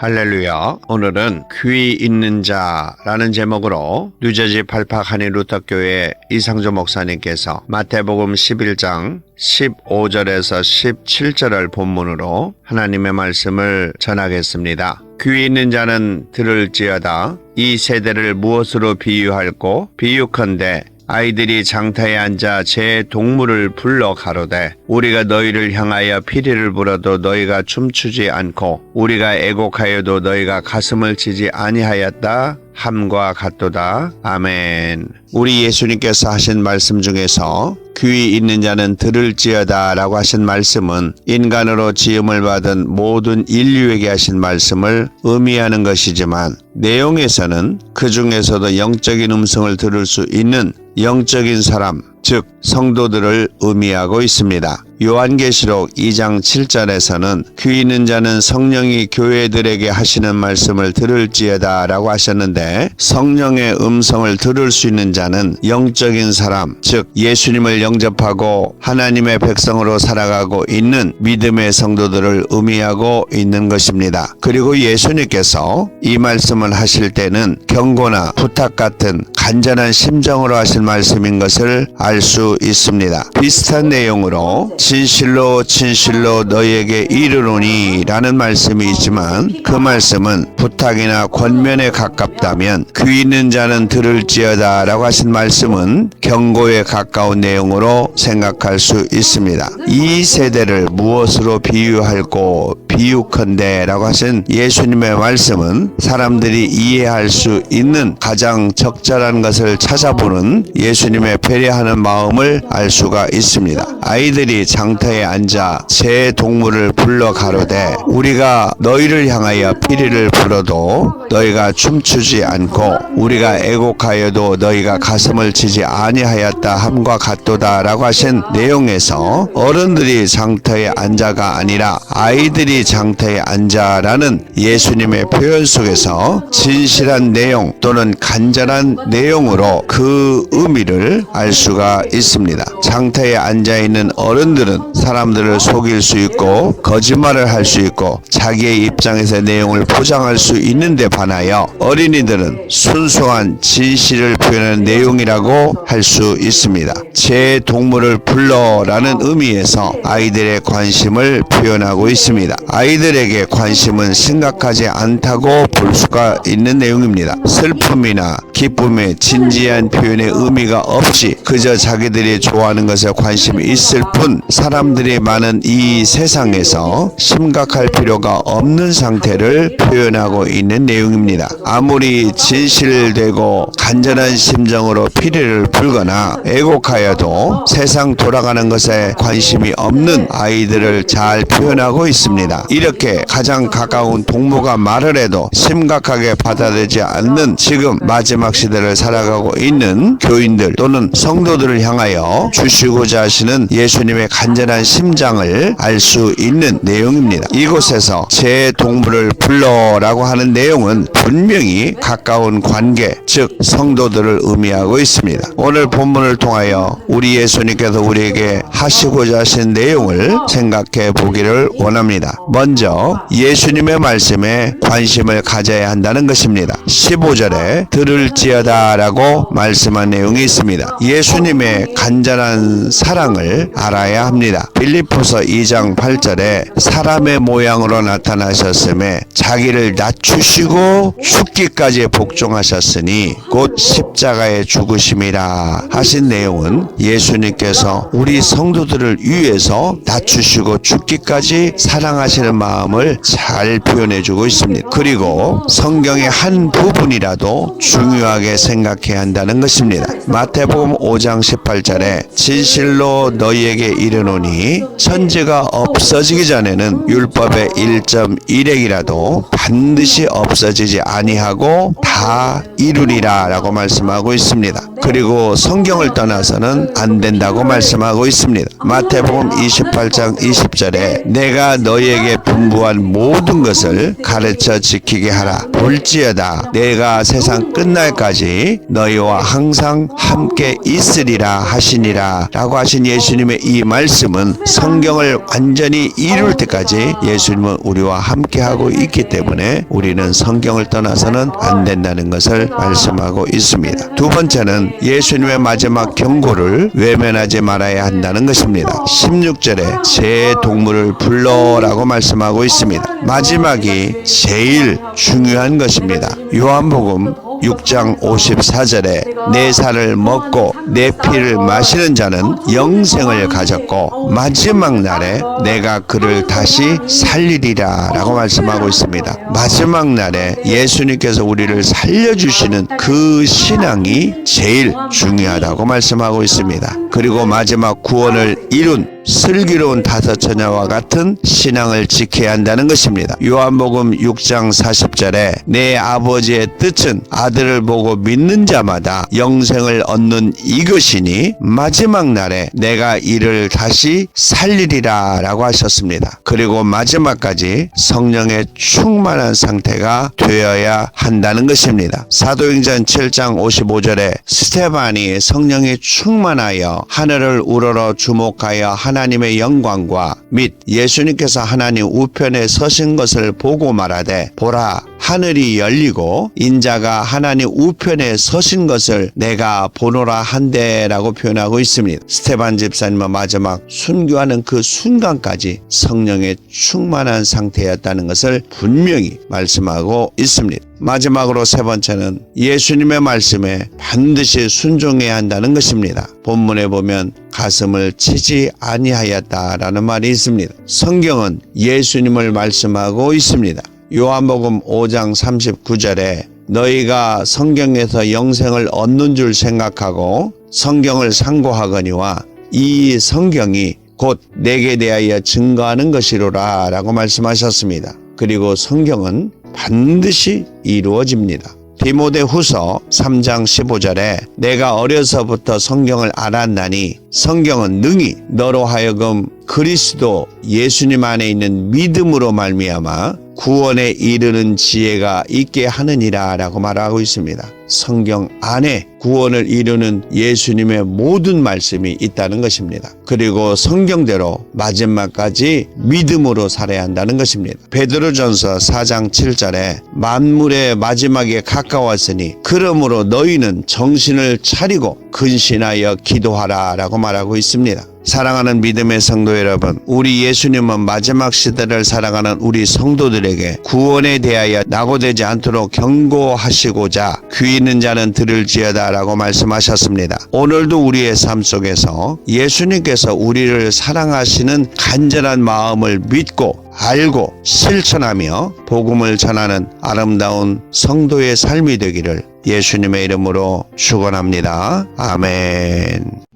할렐루야. 오늘은 귀 있는 자라는 제목으로 뉴저지 팔팍 한인 루터교회 이상조 목사님께서 마태복음 11장 15절에서 17절을 본문으로 하나님의 말씀을 전하겠습니다. 귀 있는 자는 들을지어다. 이 세대를 무엇으로 비유할꼬? 비유컨대 아이들이 장타에 앉아 제 동물을 불러 가로되 우리가 너희를 향하여 피리를 불어도 너희가 춤추지 않고 우리가 애곡하여도 너희가 가슴을 치지 아니하였다. 함과 같도다. 아멘. 우리 예수님께서 하신 말씀 중에서 귀 있는 자는 들을지어다 라고 하신 말씀은 인간으로 지음을 받은 모든 인류에게 하신 말씀을 의미하는 것이지만 내용에서는 그 중에서도 영적인 음성을 들을 수 있는 영적인 사람, 즉 성도들을 의미하고 있습니다. 요한계시록 2장 7절에서는 귀 있는 자는 성령이 교회들에게 하시는 말씀을 들을지어다 라고 하셨는데 성령의 음성을 들을 수 있는 자는 영적인 사람, 즉 예수님을 영접하고 하나님의 백성으로 살아가고 있는 믿음의 성도들을 의미하고 있는 것입니다. 그리고 예수님께서 이 말씀을 하실 때는 경고나 부탁 같은 간절한 심정으로 하실 말씀인 것을 알 수 있습니다. 비슷한 내용으로 진실로 진실로 너희에게 이르노니 라는 말씀이 있지만 그 말씀은 부탁이나 권면에 가깝다면 귀 있는 자는 들을지어다 라고 하신 말씀은 경고에 가까운 내용으로 생각할 수 있습니다. 이 세대를 무엇으로 비유할고 비유컨대 라고 하신 예수님의 말씀은 사람들이 이해할 수 있는 가장 적절한 것을 찾아보는 예수님의 배려하는 마음을 알 수가 있습니다. 아이들이 장터에 앉아 제 동물을 불러 가로되 우리가 너희를 향하여 피리를 불 어도 너희가 춤추지 않고 우리가 애곡하여도 너희가 가슴을 치지 아니하였다 함과 같도다라고 하신 내용에서 어른들이 장터에 앉아가 아니라 아이들이 장터에 앉아라는 예수님의 표현 속에서 진실한 내용 또는 간절한 내용으로 그 의미를 알 수가 있습니다. 장터에 앉아 있는 어른들은 사람들을 속일 수 있고 거짓말을 할 수 있고 자기의 입장에서 내용을 포장할 수 있는 데 반하여 어린이들은 순수한 진실을 표현하는 내용이라고 할 수 있습니다. 제 동물을 불러라는 의미에서 아이들의 관심을 표현하고 있습니다. 아이들에게 관심은 심각하지 않다고 볼 수가 있는 내용입니다. 슬픔이나 기쁨의 진지한 표현의 의미가 없이 그저 자기들이 좋아하는 것에 관심이 있을 뿐 사람들이 많은 이 세상에서 심각할 필요가 없는 상태를 표현하고 있는 내용입니다. 아무리 진실되고 간절한 심정으로 피리를 불거나 애곡하여도 세상 돌아가는 것에 관심이 없는 아이들을 잘 표현하고 있습니다. 이렇게 가장 가까운 동무가 말을 해도 심각하게 받아들이지 않는 지금 마지막 시대를 살아가고 있는 교인들 또는 성도들을 향하여 주시고자 하시는 예수님의 간절한 심장을 알 수 있는 내용입니다. 이곳에서 제 동물을 불러라고 하는 내용은 분명히 가까운 관계, 즉 성도들을 의미하고 있습니다. 오늘 본문을 통하여 우리 예수님께서 우리에게 하시고자 하신 내용을 생각해 보기를 원합니다. 먼저 예수님의 말씀에 관심을 가져야 한다는 것입니다. 15절에 들을지어다라고 말씀한 내용이 있습니다. 예수님의 간절한 사랑을 알아야 합니다. 빌립보서 2장 8절에 사람의 모양으로 나타나셨음에 자기를 낮 추시고 죽기까지 복종하셨으니 곧 십자가의 죽으심이라 하신 내용은 예수님께서 우리 성도들을 위해서 낮추시고 죽기까지 사랑하시는 마음을 잘 표현해 주고 있습니다. 그리고 성경의 한 부분이라도 중요하게 생각해야 한다는 것입니다. 마태복음 5장 18절에 진실로 너희에게 이르노니 천지가 없어지기 전에는 율법의 1.1핵이라도 반드시 없어지지 아니하고 다 이루리라 라고 말씀하고 있습니다. 그리고 성경을 떠나서는 안 된다고 말씀하고 있습니다. 마태복음 28장 20절에 내가 너희에게 분부한 모든 것을 가르쳐 지키게 하라. 볼지어다 내가 세상 끝날까지 너희와 항상 함께 있으리라 하시니라 라고 하신 예수님의 이 말씀은 성경을 완전히 이룰 때까지 예수님은 우리와 함께 하고 있기 때문에 우리는 성경을 떠나서는 안 된다는 것을 말씀하고 있습니다. 두 번째는 예수님의 마지막 경고를 외면하지 말아야 한다는 것입니다. 16절에 새 동물을 불러라고 말씀하고 있습니다. 마지막이 제일 중요한 것입니다. 요한복음 6장 54절에 내 살을 먹고 내 피를 마시는 자는 영생을 가졌고 마지막 날에 내가 그를 다시 살리리라 라고 말씀하고 있습니다. 마지막 날에 예수님께서 우리를 살려주시는 그 신앙이 제일 중요하다고 말씀하고 있습니다. 그리고 마지막 구원을 이룬 슬기로운 다섯 처녀와 같은 신앙을 지켜야 한다는 것입니다. 요한복음 6장 40절에 내 아버지의 뜻은 아들을 보고 믿는 자마다 영생을 얻는 이것이니 마지막 날에 내가 이를 다시 살리리라 라고 하셨습니다. 그리고 마지막까지 성령의 충만한 상태가 되어야 한다는 것입니다. 사도행전 7장 55절에 스테반이 성령에 충만하여 하늘을 우러러 주목하여 하나 님의 영광과 및 예수님께서 하나님 우편에 서신 것을 보고 말하되 보라 하늘이 열리고 인자가 하나님 우편에 서신 것을 내가 보노라 한데라고 표현하고 있습니다. 스테반 집사님은 마지막 순교하는 그 순간까지 성령의 충만한 상태였다는 것을 분명히 말씀하고 있습니다. 마지막으로 세 번째는 예수님의 말씀에 반드시 순종해야 한다는 것입니다. 본문에 보면 가슴을 치지 아니하였다라는 말이 있습니다. 성경은 예수님을 말씀하고 있습니다. 요한복음 5장 39절에 너희가 성경에서 영생을 얻는 줄 생각하고 성경을 상고하거니와 이 성경이 곧 내게 대하여 증거하는 것이로라 라고 말씀하셨습니다. 그리고 성경은 반드시 이루어집니다. 디모데 후서 3장 15절에 내가 어려서부터 성경을 알았나니 성경은 능히 너로 하여금 그리스도 예수님 안에 있는 믿음으로 말미암아 구원에 이르는 지혜가 있게 하느니라라고 말하고 있습니다. 성경 안에 구원을 이루는 예수님의 모든 말씀이 있다는 것입니다. 그리고 성경대로 마지막까지 믿음으로 살아야 한다는 것입니다. 베드로전서 4장 7절에 만물의 마지막에 가까웠으니 그러므로 너희는 정신을 차리고 근신하여 기도하라라고 말하고 있습니다. 사랑하는 믿음의 성도 여러분, 우리 예수님은 마지막 시대를 살아가는 우리 성도들에게 구원에 대하여 낙오되지 않도록 경고하시고자 귀 있는 자는 들을지어다라고 말씀하셨습니다. 오늘도 우리의 삶 속에서 예수님께서 우리를 사랑하시는 간절한 마음을 믿고 알고 실천하며 복음을 전하는 아름다운 성도의 삶이 되기를 예수님의 이름으로 축원합니다. 아멘.